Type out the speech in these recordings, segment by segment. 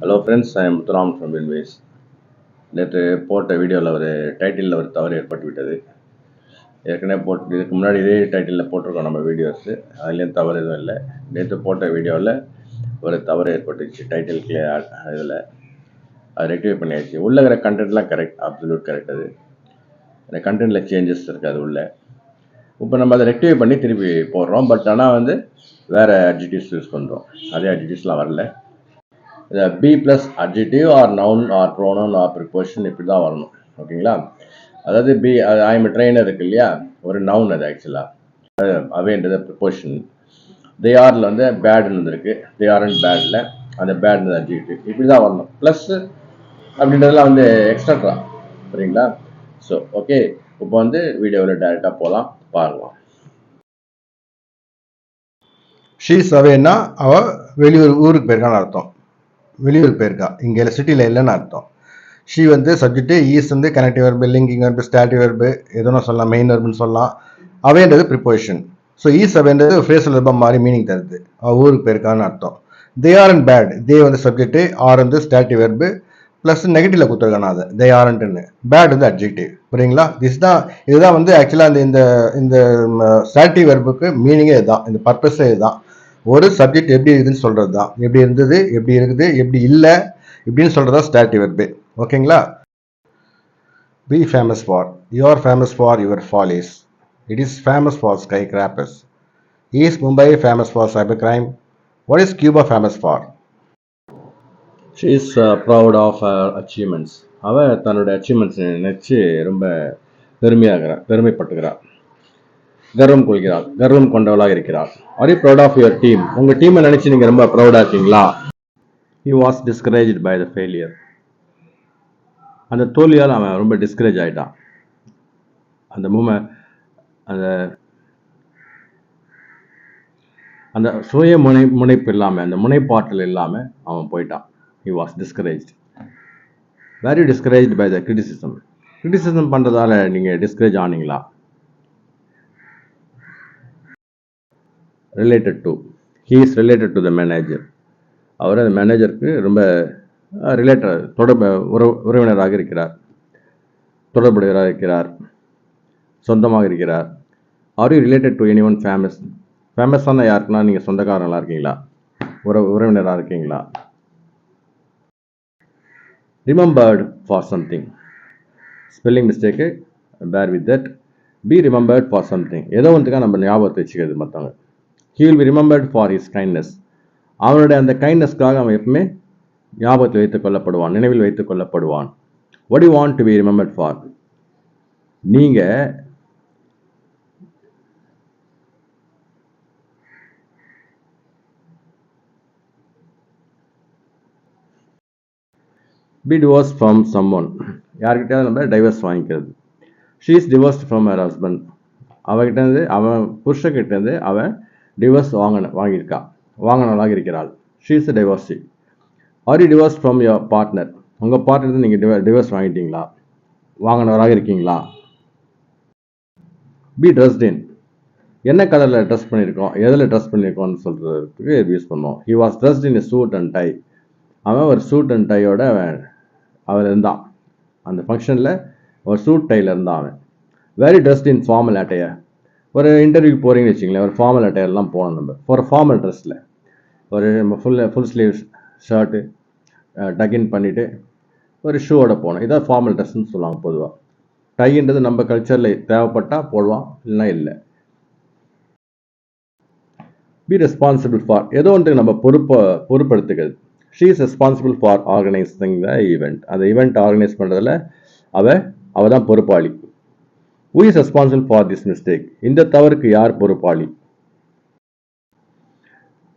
Hello friends I am Muthuram from வின்வேஸ் நேற்று போட்ட வீடியோவில் ஒரு டைட்டிலில் ஒரு தவறு ஏற்பட்டு விட்டது ஏற்கனவே போட்டு இதுக்கு முன்னாடி இதே டைட்டிலில் போட்டிருக்கோம் நம்ம வீடியோஸு அதுலேயும் தவறு எதுவும் இல்லை. நேற்று போட்ட வீடியோவில் ஒரு தவறு ஏற்பட்டுச்சு டைட்டில் கிளியர் இதில் அது ரெக்டிஃபை பண்ணியாச்சு. உள்ளே இருக்கிற கண்டென்ட்லாம் கரெக்ட் அப்சல்யூட் கரெக்ட் அது. அந்த கண்டென்ட்டில் சேஞ்சஸ் இருக்குது உள்ளே. இப்போ நம்ம அதை ரெக்டிஃபை பண்ணி திருப்பி போடுறோம். பட் ஆனால் வந்து வேறு அட்ஜெக்டிவ்ஸ் யூஸ் பண்ணுறோம் அதே அட்ஜெக்டிவ்ஸ்லாம் வரல. இதை B plus adjective or noun or pronoun or preposition இப்படி தான் வரணும். ஓகேங்களா? அதாவது பி ஐம் ட்ரெயினர் இருக்கு இல்லையா? ஒரு நவுன் அது ஆக்சுவலாக அவேன்றது ப்ரிப்போஷன் தே ஆரில் வந்து பேடுன்னு வந்திருக்கு தே ஆர் அண்ட் பேடில் அந்த பேட்னு அட்ஜெக்டிவ் இப்படி தான் வரணும். ப்ளஸ் அப்படின்றதெல்லாம் வந்து எக்ஸ்ட்ரா சரிங்களா? ஸோ ஓகே இப்போ வந்து வீடியோவில் டேரெக்டாக போகலாம் பார்க்கலாம் ஷீஸ் அவேன்னா அவ வெளியூர் ஊருக்கு போயிருக்கான்னு அர்த்தம். வெளியூர் போயிருக்கா. இங்கே இல்லை சிட்டியில் இல்லைன்னு அர்த்தம். ஷீ வந்து சப்ஜெக்ட்டு ஈஸ் வந்து connective verb linking verb stative verb எதுனா சொல்லலாம் மெயின் வெர்புன்னு சொல்லலாம். அவேன்றது ப்ரிப்போசிஷன் ஸோ ஈஸ் அவேன்றது ஃபேஸில் வெர்பம் மாதிரி மீனிங் தருது. அவள் ஊருக்கு போயிருக்கான்னு அர்த்தம். They are and bad they வந்து சப்ஜெக்ட்டு ஆர் வந்து ஸ்டாட்டிவ் வெர்பு ப்ளஸ் நெகட்டிவ்ல கொடுத்துருக்கான அது? தே ஆரண்ட்னு பேட் வந்து அப்ஜெக்டிவ் புரியுங்களா? திஸ் தான் இதுதான் வந்து ஆக்சுவலாக அந்த இந்த இந்த ஸ்டாட்டிவ் வெர்புக்கு மீனிங்கே இதுதான். இந்த பர்பஸே இதுதான். ஒரு சப்ஜெக்ட் எப்படி இருக்குதுன்னு சொல்கிறது தான் எப்படி இருந்தது? எப்படி இருக்குது? எப்படி இல்லை? இப்படின்னு சொல்கிறது தான் வெர்பு ஓகேங்களா? B famous for you are famous for your follies it is famous for skyscrapers is Mumbai famous for cyber crime what is Cuba famous for she is proud of achievements அவள் தன்னுடைய achievements நினச்சி ரொம்ப பெருமையாகிறாள் பெருமைப்பட்டுக்கிறாள் கர்வம் கொள்கிறாள் கர்வம் கொண்டவளாக இருக்கிறாள். Are you proud of your team உங்கள் டீமை நினச்சி நீங்கள் ரொம்ப ப்ரௌடாக இருக்கீங்களா? He was discourage by the failure அந்த தோல்வியால் அவன் ரொம்ப டிஸ்கரேஜ் ஆகிட்டான் அந்த மூமெண்ட் அந்த அந்த சுய முனை முனைப்பு இல்லாமல் அந்த முனைப்பாற்றல் இல்லாமல் அவன் போயிட்டான். He was discourage very discourage by the criticism criticism பண்ணுறதால நீங்கள் discourage ஆனீங்களா? Related to he is related to the manager அவர் அந்த மேனேஜருக்கு ரொம்ப ரிலேட்டட் தொடர்பு உறவு உறவினராக இருக்கிறார். தொடர்புடையவராக இருக்கிறார். சொந்தமாக இருக்கிறார். Are you related to any one famous ஃபேமஸான யாருக்குன்னா நீங்கள் சொந்தக்காரங்களாக இருக்கீங்களா? உறவு உறவினராக இருக்கீங்களா? Remembered for something spelling mistake பேர் with that be remembered for something ஏதோ ஒன்றுக்காக நம்ம ஞாபகத்தை வச்சுக்கிறது மற்றவங்க he will be remembered for his kindness அவனுடைய அந்த கைண்ட்னஸ்க்காக அவன் எப்பவுமே ஞாபகத்தில் வைத்துக் கொள்ளப்படுவான் நினைவில் வைத்துக் கொள்ளப்படுவான். What you want to be remembered for நீங்கள் be divorce from some one யார்கிட்டயாவது நம்ம டைவர்ஸ் வாங்கிக்கிறது. She is divorced from her husband அவகிட்டேருந்து அவன் புருஷக்கிட்டேருந்து அவன் டிவோர்ஸ் வாங்கின வாங்கியிருக்கா. வாங்கினவளாக இருக்கிறாள். She is divorcee are you divorce from your partner உங்கள் பார்ட்னர் நீங்கள் டிவ டிவோர்ஸ் வாங்கிட்டீங்களா? வாங்கினவராக இருக்கீங்களா? பி ட்ரெஸ்ட் இன் என்ன கலரில் ட்ரெஸ் பண்ணியிருக்கோம் எதில் ட்ரெஸ் பண்ணியிருக்கோம்னு சொல்கிறதுக்கு யூஸ் பண்ணுவோம். He was dressed in suit and tie அவன் ஒரு சூட் அண்ட் டையோட அவன் அவர் இருந்தான். அந்த ஃபங்க்ஷனில் ஒரு சூட் டையில் இருந்தான் அவன். Very dressed in formal attire ஒரு இன்டர்வியூ போகிறீங்கன்னு வச்சிங்களேன் ஒரு ஃபார்மல் அட்டையர்லாம் போனோம் நம்ம. ஒரு ஃபார்மல் ட்ரெஸ்ஸில் ஒரு நம்ம full full sleeves shirt tuck in பண்ணிவிட்டு ஒரு ஷூவோட போனோம். இதான் ஃபார்மல் ட்ரெஸ்ன்னு சொல்லுவாங்க பொதுவாக டைன்றது நம்ம கல்ச்சரில் தேவைப்பட்டால் போடுவான் இல்லைனா இல்லை. பி ரெஸ்பான்சிபிள் ஃபார் ஏதோ ஒன்று நம்ம பொறுப்பை பொறுப்படுத்துக்கிறது she is responsible for organising the event அந்த ஈவெண்ட் ஆர்கனைஸ் பண்ணுறதுல அவள் அவள் தான் பொறுப்பாளி. Who is responsible for this mistake இந்த தவறுக்கு யார் பொறுப்பாளி?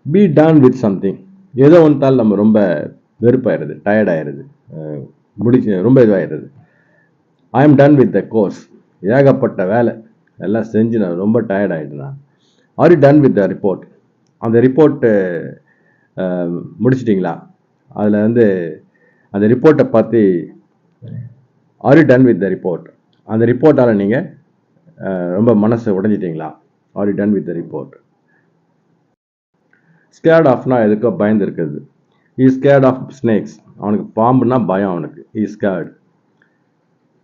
பி டான் வித் சம்திங் ஏதோ ஒன்றால் நம்ம ரொம்ப வெறுப்பாயிடுது டயர்ட் முடிச்சு ரொம்ப இதுவாகிடுது I am done with the course ஏகப்பட்ட வேலை எல்லாம் செஞ்சு நான் ரொம்ப டயர்ட் ஆகிட்டேன் are you done with the report அந்த ரிப்போர்ட்டு முடிச்சிட்டிங்களா? அதில் வந்து அந்த ரிப்போர்ட்டை பார்த்து are you done with the report அந்த ரிப்போர்ட்டால் நீங்கள் ரொம்ப மனசு உடைஞ்சிட்டிங்களா? Are you done with the report scared ஆஃப்னா எதுக்கோ பயந்து இருக்குது. ஈ ஸ்கேர்ட் ஆஃப் ஸ்னேக்ஸ் அவனுக்கு பாம்புனா பயம் அவனுக்கு. He scared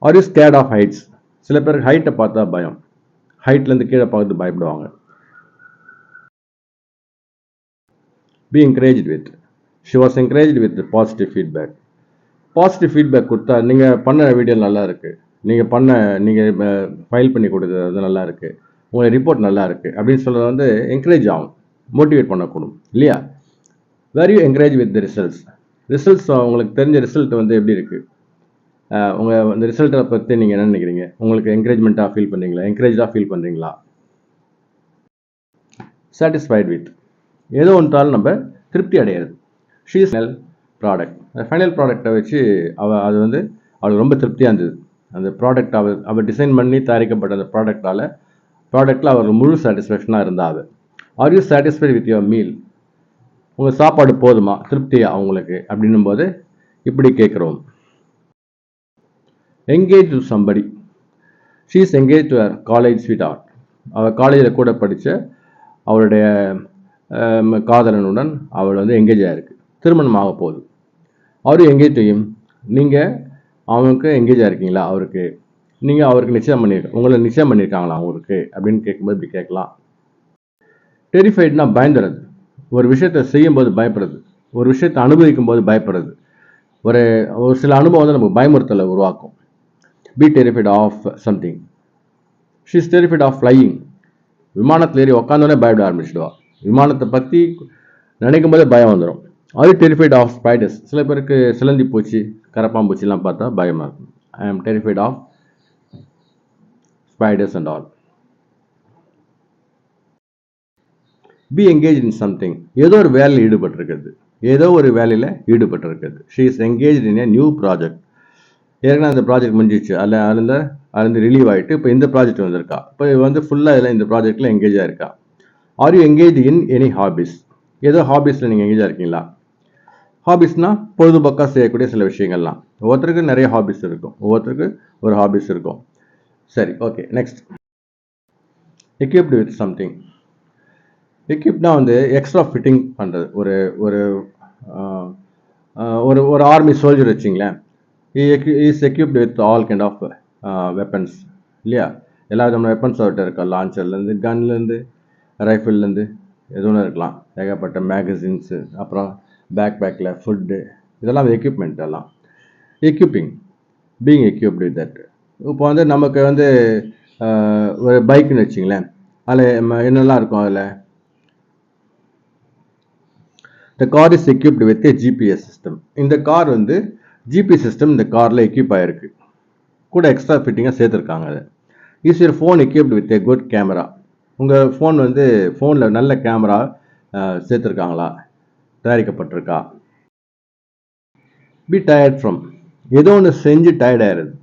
are you scared of heights சில பேருக்கு ஹைட்டை பார்த்தா பயம். ஹைட்லேருந்து கீழே பார்த்து பயப்படுவாங்க. Be encourage with she was encourage with positive feedback positive feedback கொடுத்தா நீங்கள் பண்ண வீடியோ நல்லா இருக்குது நீங்கள் பண்ண நீங்கள் ஃபைல் பண்ணி கொடுத்தது அது நல்லா இருக்குது உங்கள் ரிப்போர்ட் நல்லா இருக்குது அப்படின்னு சொல்கிறது வந்து என்கரேஜ் ஆகும். மோட்டிவேட் பண்ணக்கூடும். இல்லையா? Where you encourage with the results results உங்களுக்கு தெரிஞ்ச ரிசல்ட் வந்து எப்படி இருக்குது உங்கள் அந்த ரிசல்ட்டை பற்றி நீங்கள் என்ன நினைக்கிறீங்க? உங்களுக்கு என்கரேஜ்மெண்ட்டாக ஃபீல் பண்ணுறீங்களா என்கரேஜாக ஃபீல் பண்ணுறீங்களா சாட்டிஸ்ஃபைட் வித் ஏதோ ஒன்றாலும் நம்ம திருப்தி அடையிறது ஷீஸ் நெல் ப்ராடக்ட் அந்த ஃபைனல் ப்ராடக்டை வச்சு அவ அது வந்து அவளுக்கு ரொம்ப திருப்தியாக இருந்தது. அந்த ப்ராடக்ட் அவள் அவள் டிசைன் பண்ணி தயாரிக்கப்பட்ட அந்த ப்ராடக்டால் ப்ராடக்டில் அவருக்கு முழு சாட்டிஸ்ஃபேக்ஷனாக இருந்தா அவ are you satisfied with your meal உங்கள் சாப்பாடு போதுமா? திருப்தியா அவங்களுக்கு? அப்படின்னும் போது இப்படி கேட்குறோம். Engage to somebody she is engage to college sweetheart அவள் காலேஜில் கூட படித்த அவளுடைய காதலனுடன் அவள் வந்து எங்கேஜ் ஆயிருக்கு. திருமணம் ஆக போகுது. அவரு எங்கேஜ் டு நீங்கள் அவனுக்கு எங்கேஜ் இருக்கீங்களா? அவருக்கு. நீங்கள் அவருக்கு நிச்சயம் பண்ணியிருக்க உங்களை நிச்சயம் பண்ணியிருக்காங்களா அவங்களுக்கு? அப்படின்னு கேட்கும்போது இப்படி கேட்கலாம். டெரிஃபைட்னா பயந்துடுறது ஒரு விஷயத்தை செய்யும்போது பயப்படுறது. ஒரு விஷயத்தை அனுபவிக்கும் போது பயப்படுறது. ஒரு ஒரு சில அனுபவம் வந்து நமக்கு பயமுறுத்தலை உருவாக்கும். Be terrified of something she's terrified of flying விமானத்தில் ஏறி உக்காந்தோடனே பயப்பட ஆரம்பிச்சிடுவா. விமானத்தை பற்றி நினைக்கும் போதே பயம் வந்துடும் ஆர் டெரிஃபைட் ஆஃப் ஸ்பைடர்ஸ் சில பேருக்கு சிலந்தி பூச்சி கரப்பாம்பூச்சிலாம் பார்த்தா பயமாக இருக்கும். I am terrified of spiders and all be engage in something ஏதோ ஒரு வேலையில் ஈடுபட்டிருக்கிறது. ஏதோ ஒரு வேலையில் ஈடுபட்டிருக்கிறது. She is engage in a new project ஏற்கனவே அந்த ப்ராஜெக்ட் முடிஞ்சிச்சு. அதில் அதுலேருந்து அதுலேருந்து ரிலீவ் ஆகிட்டு இப்போ இந்த ப்ராஜெக்ட் வந்திருக்கா. இப்போ வந்து ஃபுல்லாக இதில் இந்த ப்ராஜெக்ட்டில் எங்கேஜாக இருக்கா. Are you engage in any hobbies ஏதோ ஹாபிஸில் நீங்கள் எங்கேஜாக இருக்கீங்களா? ஹாபிஸ்னால் பொழுதுபோக்காக செய்யக்கூடிய சில விஷயங்கள்லாம். ஒவ்வொருத்தருக்கு நிறைய ஹாபிஸ் இருக்கும். ஒவ்வொருத்தருக்கு ஒரு ஹாபிஸ் இருக்கும். சரி okay next equipped with something எக்யூப்னா வந்து எக்ஸ்ட்ரா ஃபிட்டிங் பண்ணுறது ஒரு ஒரு ஒரு ஒரு ஆர்மி சோல்ஜர் வச்சிங்களேன். Is equipped with all kind of weapons இல்லையா? எல்லா விதமான வெப்பன்ஸ் அவர்கிட்ட இருக்கா லான்ச்சர்லேருந்து கன்லேருந்து ரைஃபிள்லேருந்து எதுவும் இருக்கலாம். ஏகப்பட்ட மேகசின்ஸு அப்புறம் பேக் பேக்கில் ஃபுட்டு இதெல்லாம் எக்யூப்மெண்ட் எல்லாம். Equipping being equipped with that இப்போ வந்து நமக்கு வந்து ஒரு பைக்குன்னு வச்சிங்களேன். அதில் என்னெல்லாம் இருக்கும் அதில்? The car is equipped with a GPS system இந்த கார் வந்து ஜிபி சிஸ்டம் இந்த காரில் எக்யூப் ஆகிருக்கு கூட எக்ஸ்ட்ரா ஃபிட்டிங்காக சேர்த்துருக்காங்க அது. Is your phone equipped with a good camera உங்கள் ஃபோன் வந்து ஃபோனில் நல்ல கேமரா சேர்த்துருக்காங்களா? தயாரிக்கப்பட்டிருக்கா? பி டயர்ட் ஃப்ரம் ஏதோ ஒன்று செஞ்சு டயர்ட் ஆயிடுது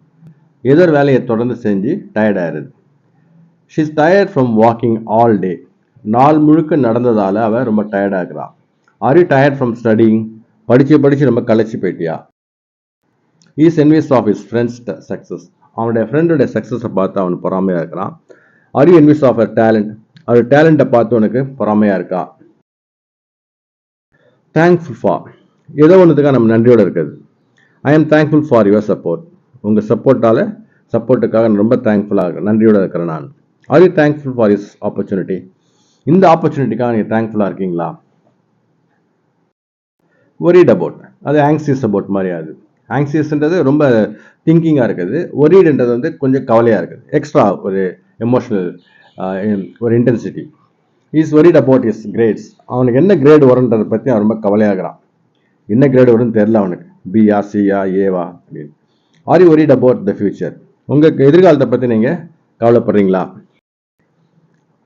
ஏதோ ஒரு வேலையை தொடர்ந்து செஞ்சு டயர்ட் ஆயிடுது she's tired from walking all day நாள் முழுக்க நடந்ததால் அவ ரொம்ப டயர்டாக இருக்கிறா are you tired from studying படித்து படித்து ரொம்ப களைச்சி போயிட்டியா? Is envious of his friends success அவனுடைய ஃப்ரெண்டோடைய சக்ஸஸை பார்த்து அவன் பொறாமையாக இருக்கிறான். Are you envious of a talent அவர் டேலண்ட்டை பார்த்து உனக்கு பொறாமையாக இருக்கா? தேங்க்ஃபுல் ஃபார் ஏதோ ஒன்றுத்துக்காக நம்ம நன்றியோடு இருக்குது I am thankful for your support உங்கள் சப்போர்ட்டால் சப்போர்ட்டுக்காக நான் ரொம்ப தேங்க்ஃபுல்லாக இருக்கிறேன் நன்றியோடு இருக்கிறேன் நான். Are you thankful for is opportunity இந்த ஆப்பர்ச்சுனிட்டிக்காக நீங்கள் தேங்க்ஃபுல்லாக இருக்கீங்களா? ஒரீட் அபவுட் அது ஆங்ஸியஸ் அபவுட் மாதிரி அது. ஆங்ஸியஸ்ன்றது ரொம்ப திங்கிங்காக இருக்குது. ஒரீடுன்றது வந்து கொஞ்சம் கவலையாக இருக்குது. எக்ஸ்ட்ரா ஒரு எமோஷனல் ஒரு intensity is worried about his grades அவனுக்கு என்ன கிரேடு வரும்ன்றதை பற்றி அவன் ரொம்ப கவலையாகிறான். என்ன கிரேடு வரும்னு தெரில அவனுக்கு. பிஆ சிஆ ஏவா அப்படின்னு. Are you worried about the future உங்கள் எதிர்காலத்தை பற்றி நீங்கள் கவலைப்படுறீங்களா?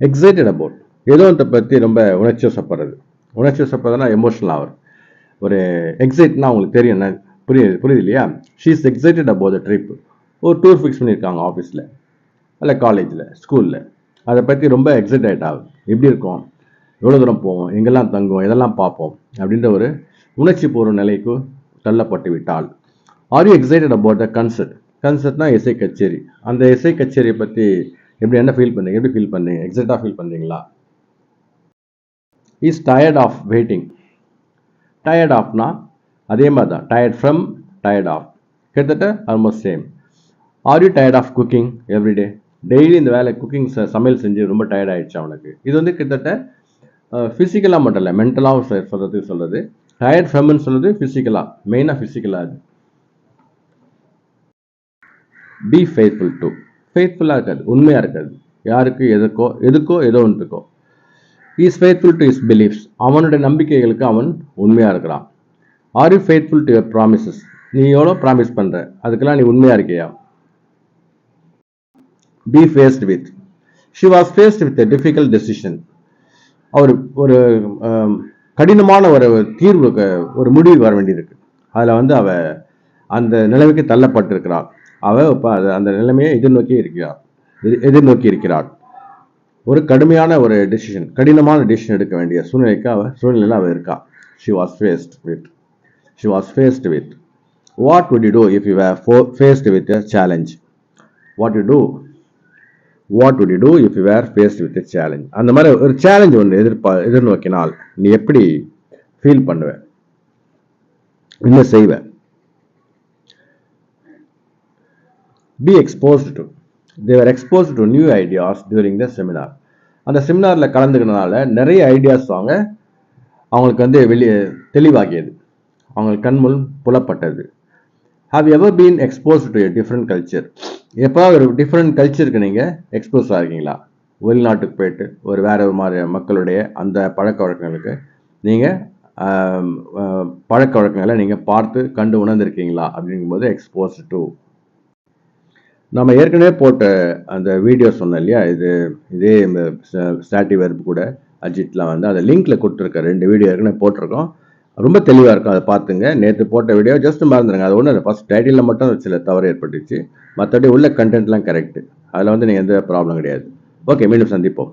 எக்ஸைட்டட் அபவுட் ஏதோ ஒன்றை பற்றி ரொம்ப உணர்ச்சி வசப்படுறது உணர்ச்சி வசப்படுறதுனா எமோஷனல் ஆகுது ஒரு எக்ஸைட்னா உங்களுக்கு தெரியும் என்ன? புரியுது புரியுது இல்லையா? She is excited about the trip ஒரு டூர் ஃபிக்ஸ் பண்ணியிருக்காங்க ஆஃபீஸில் அல்ல காலேஜில் ஸ்கூலில் அதை பற்றி ரொம்ப எக்ஸைட் ஆகுது. எப்படி இருக்கும்? எவ்வளோ தூரம் போவோம்? எங்கெல்லாம் தங்குவோம்? இதெல்லாம் பார்ப்போம்? அப்படின்ற ஒரு உணர்ச்சி பூர்வ நிலைக்கு தள்ளப்பட்டு விட்டால் are you excited about the concert கன்சர்ட்னா இசை கச்சேரி. அந்த இசை கச்சேரியை பற்றி எப்படி என்ன ஃபீல் பண்ணீங்க? எப்படி ஃபீல் பண்ணீங்க? எக்ஸைட்டாக ஃபீல் பண்ணுறீங்களா is tired of waiting tired ஆஃப்னா அதே மாதிரி தான் டயர்ட் ஃப்ரம் டயர்ட் ஆஃப் கிட்டத்தட்ட almost same are you tired of cooking everyday daily இந்த வேலை குக்கிங் சமையல் செஞ்சு ரொம்ப டயர்ட் ஆயிடுச்சு அவனுக்கு. இது வந்து கிட்டத்தட்ட ஃபிசிக்கலாக மட்டும் இல்லை மென்டலாகவும் சொல்கிறதுக்கு சொல்கிறது டயர்ட் ஃப்ரம்னு சொல்கிறது ஃபிசிக்கலாக மெயினாக ஃபிசிக்கலாக அது. பி ஃபேத்ஃபுல் டு ஃபேத்ஃபுல்லாக இருக்காது உண்மையாக இருக்காது. யாருக்கு எதுக்கோ எதுக்கோ ஏதோ ஒன்றுக்கோ. Is faithful to his beliefs அவனுடைய நம்பிக்கைகளுக்கு அவன் உண்மையாக இருக்கிறான். Are you faithful to your promises நீ எவ்வளோ ப்ராமிஸ் பண்ணுற அதுக்கெல்லாம் நீ உண்மையாக இருக்கியா? Be faced with she was faced with difficult decision அவர் ஒரு um, கடினமான ஒரு தீர்வுக்கு ஒரு முடிவு வர வேண்டியிருக்கு. அதில் வந்து அவ அந்த நிலைமைக்கு தள்ளப்பட்டிருக்கிறாள். அவ இப்போ அது அந்த நிலைமையை எதிர்நோக்கி இருக்கிறார் எதிர்- எதிர்நோக்கி இருக்கிறாள். ஒரு கடுமையான ஒரு டெசிஷன் கடினமான டெசிஷன் எடுக்க வேண்டிய சூழ்நிலைக்கு அவ சூழ்நிலையில் அவள் இருக்கா. She was faced with she was faced with what would you do if you faced with a challenge what you do what would you do if you were face with a challenge அந்த மாதிரி ஒரு challenge ஒன்று எதிர்பா எதிர்நோக்கினால் நீ எப்படி feel பண்ணுவேன் என்ன செய்வேன் be exposed to they were exposed to new ideas during the seminar அந்த செமினாரில் கலந்துக்கிறதுனால நிறைய ஐடியாஸ் அவங்க அவங்களுக்கு வந்து வெளியே தெளிவாகியது. அவங்களுக்கு கண்முன் புலப்பட்டது. Have ever been expose to different culture எப்போ ஒரு டிஃப்ரெண்ட் கல்ச்சருக்கு நீங்கள் எக்ஸ்போஸ் ஆகிருக்கீங்களா வெளிநாட்டுக்கு போயிட்டு ஒரு வேற ஒரு மாதிரி மக்களுடைய அந்த பழக்க வழக்கங்களுக்கு நீங்கள் பழக்க வழக்கங்களை நீங்கள் பார்த்து கண்டு உணர்ந்திருக்கீங்களா? அப்படிங்கும்போது எக்ஸ்போஸ் டு நம்ம ஏற்கனவே போட்ட அந்த வீடியோ சொன்னோம் இல்லையா? இது இதே இந்த ஸ்டாட்டி வெர்ப் கூட அஜித்லாம் வந்து அதை லிங்க்கில் கொடுத்துருக்க ரெண்டு வீடியோ ஏற்கனவே போட்டிருக்கோம். ரொம்ப தெளிவாக இருக்கும். அதை பார்த்துங்க. நேற்று போட்ட வீடியோ ஜஸ்ட் மறந்துடுங்க அது ஒன்றும் இல்லை. ஃபஸ்ட் டைட்டிலில் மட்டும் சில தவறு ஏற்பட்டுச்சு. மற்றபடி உள்ள கண்டென்ட்லாம் கரெக்டு அதில் வந்து நீங்கள் எந்த ப்ராப்ளம் கிடையாது. ஓகே மீண்டும் சந்திப்போம்.